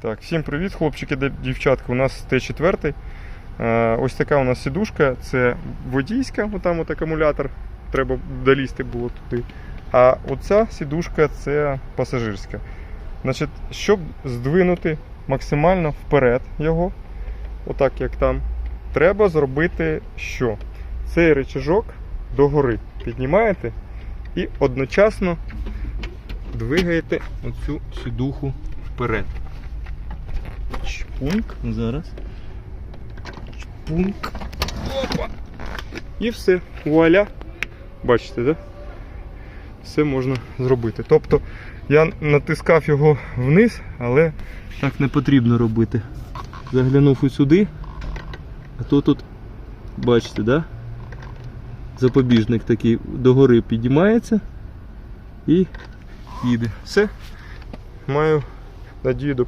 Так, всім привіт, хлопчики дівчатки. У нас Т4. Е, Ось така у нас сідушка. Це водійська, там от акумулятор. Треба долізти було туди. А оця сідушка це пасажирська. Значить, щоб здвинути максимально вперед його, отак як там, треба зробити що? Цей речажок догори піднімаєте і одночасно двигаєте оцю сідуху вперед. Чпуньк. Зараз. Чпуньк. Опа. І все. Вуаля. Бачите, да? Все можна зробити. Тобто я натискав його вниз, але так не потрібно робити. Заглянув ось сюди, а то тут, бачите, да? Запобіжник такий догори підіймається і їде. Все. Маю надію допоміг.